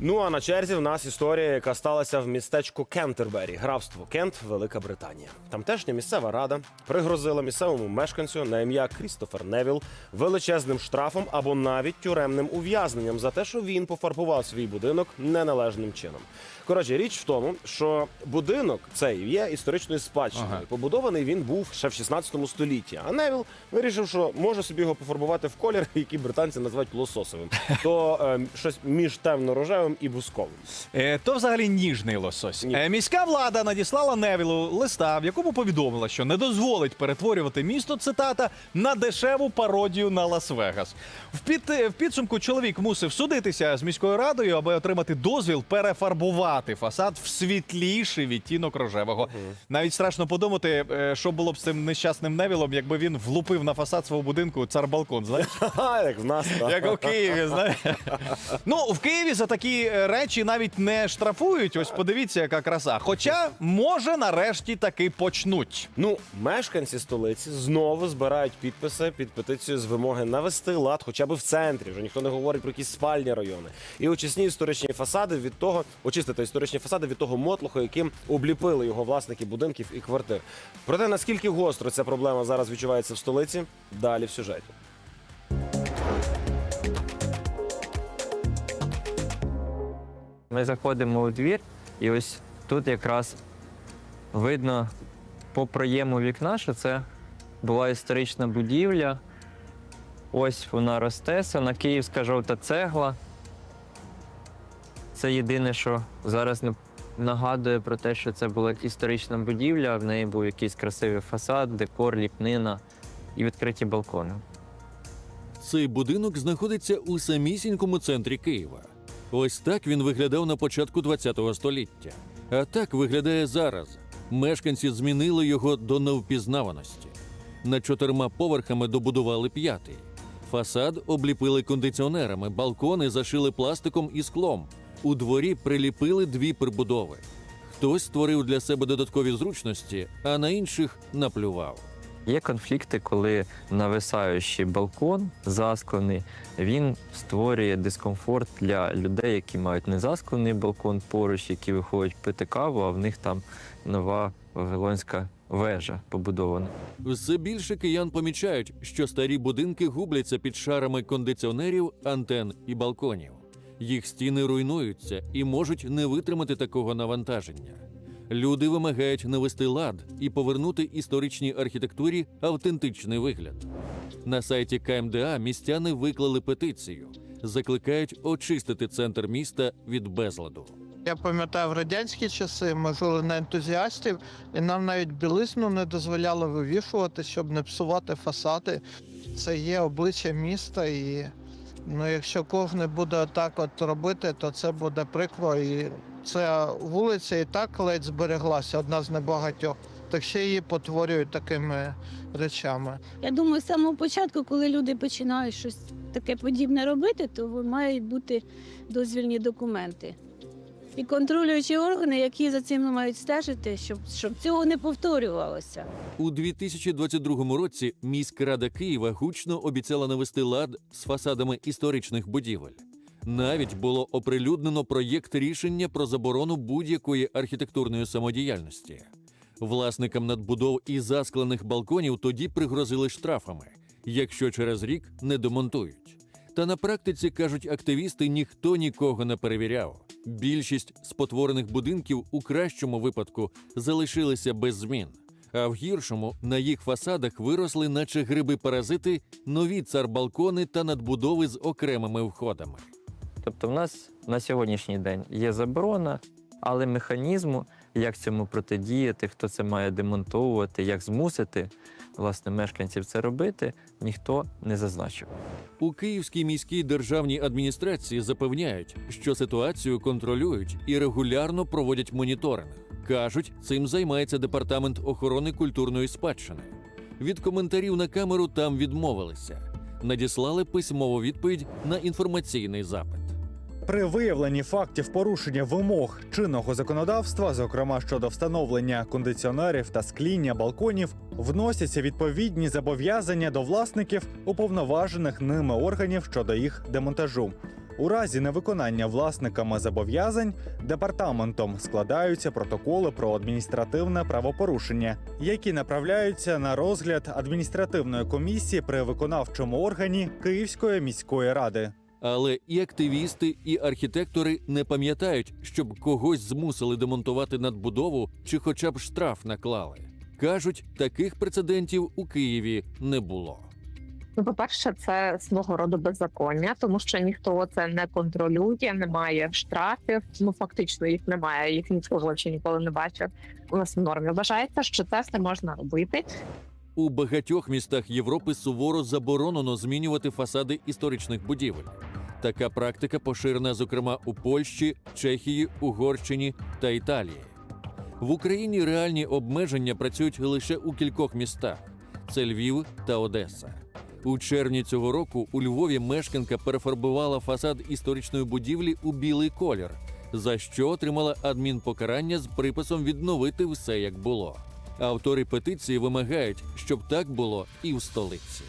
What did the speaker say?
Ну а на черзі в нас історія, яка сталася в містечку Кентербері, графство Кент, Велика Британія. Тамтешня місцева рада пригрозила місцевому мешканцю на ім'я Крістофер Невіл величезним штрафом або навіть тюремним ув'язненням за те, що він пофарбував свій будинок неналежним чином. Коротше, річ в тому, що будинок цей є історичною спадщиною. Ага. Побудований він був ще в 16 столітті. А Невіл вирішив, що може собі його пофарбувати в колір, який британці називають лососовим. То е, щось між темно-рожевим і бусковим. Е, то взагалі ніжний лосось. Ні. Е, міська влада надіслала Невілу листа, в якому повідомила, що не дозволить перетворювати місто цитата на дешеву пародію на Лас-Вегас. В, під, в підсумку чоловік мусив судитися з міською радою, аби отримати дозвіл перефарбувати фасад в світліший відтінок рожевого. Навіть страшно подумати, е, що було б з цим нещасним Невілом, якби він влупив на фасад свого будинку цар-балкон. Знаєш? Як в нас. Як у Києві, знаєш. Ну, в Києві за такі е, речі навіть не штрафують. Ось подивіться, яка краса. Хоча, може, нарешті таки почнуть. Ну, мешканці столиці знову збирають підписи під петицію з вимоги навести лад хоча б в центрі. Вже ніхто не говорить про якісь спальні райони. І очисні історичні фасади від того, очистити історичні фасади від того мотлуху, яким обліпили його власники будинків і квартир. Проте наскільки гостро ця проблема зараз відчувається в столиці, далі в сюжеті. Ми заходимо у двір, і ось тут якраз видно по проєму вікна, що це була історична будівля. Ось вона росте, на київська жовта цегла. Це єдине, що зараз не нагадує про те, що це була історична будівля, в неї був якийсь красивий фасад, декор, ліпнина і відкриті балкони. Цей будинок знаходиться у самісінькому центрі Києва. Ось так він виглядав на початку ХХ століття. А так виглядає зараз. Мешканці змінили його до невпізнаваності. Над чотирма поверхами добудували п'ятий. Фасад обліпили кондиціонерами, балкони зашили пластиком і склом. У дворі приліпили дві прибудови. Хтось створив для себе додаткові зручності, а на інших наплював. Є конфлікти, коли нависаючий балкон засклений, він створює дискомфорт для людей, які мають незасклений балкон поруч, які виходять пити каву, а в них там нова вавилонська вежа побудована. Все більше киян помічають, що старі будинки губляться під шарами кондиціонерів, антен і балконів. Їх стіни руйнуються і можуть не витримати такого навантаження. Люди вимагають навести лад і повернути історичній архітектурі автентичний вигляд. На сайті КМДА містяни виклали петицію, закликають очистити центр міста від безладу. Я пам'ятаю, в радянські часи ми жили на ентузіастів, і нам навіть білизну не дозволяли вивішувати, щоб не псувати фасади. Це є обличчя міста, і ну, якщо кожен буде так от робити, то це буде прикро. І ця вулиця і так ледь збереглася, одна з небагатьох. Так ще її потворюють такими речами. Я думаю, з самого початку, коли люди починають щось таке подібне робити, то мають бути дозвільні документи. І контролюючі органи, які за цим мають стежити, щоб, щоб цього не повторювалося. У 2022 році міськрада Києва гучно обіцяла навести лад з фасадами історичних будівель. Навіть було оприлюднено проєкт рішення про заборону будь-якої архітектурної самодіяльності. Власникам надбудов і засклених балконів тоді пригрозили штрафами, якщо через рік не демонтують. Та на практиці кажуть активісти, ніхто нікого не перевіряв. Більшість спотворених будинків у кращому випадку залишилися без змін. А в гіршому на їх фасадах виросли, наче гриби-паразити, нові цар-балкони та надбудови з окремими входами. Тобто, в нас на сьогоднішній день є заборона, але механізму, як цьому протидіяти, хто це має демонтовувати, як змусити власне мешканців це робити, ніхто не зазначив. У Київській міській державній адміністрації запевняють, що ситуацію контролюють і регулярно проводять моніторинг. Кажуть, цим займається департамент охорони культурної спадщини. Від коментарів на камеру там відмовилися, надіслали письмову відповідь на інформаційний запит. При виявленні фактів порушення вимог чинного законодавства, зокрема щодо встановлення кондиціонерів та скління балконів, вносяться відповідні зобов'язання до власників уповноважених ними органів щодо їх демонтажу. У разі невиконання власниками зобов'язань департаментом складаються протоколи про адміністративне правопорушення, які направляються на розгляд адміністративної комісії при виконавчому органі Київської міської ради. Але і активісти, і архітектори не пам'ятають, щоб когось змусили демонтувати надбудову чи хоча б штраф наклали. Кажуть, таких прецедентів у Києві не було. Ну, по-перше, це свого роду беззаконня, тому що ніхто це не контролює, немає штрафів. Ну фактично їх немає. Їх ніхто ще ніколи не бачив. У нас в нормі вважається, що це все можна робити. У багатьох містах Європи суворо заборонено змінювати фасади історичних будівель. Така практика поширена, зокрема, у Польщі, Чехії, Угорщині та Італії. В Україні реальні обмеження працюють лише у кількох містах: це Львів та Одеса. У червні цього року у Львові мешканка перефарбувала фасад історичної будівлі у білий колір, за що отримала адмінпокарання з приписом відновити все як було. Автори петиції вимагають, щоб так було і в столиці.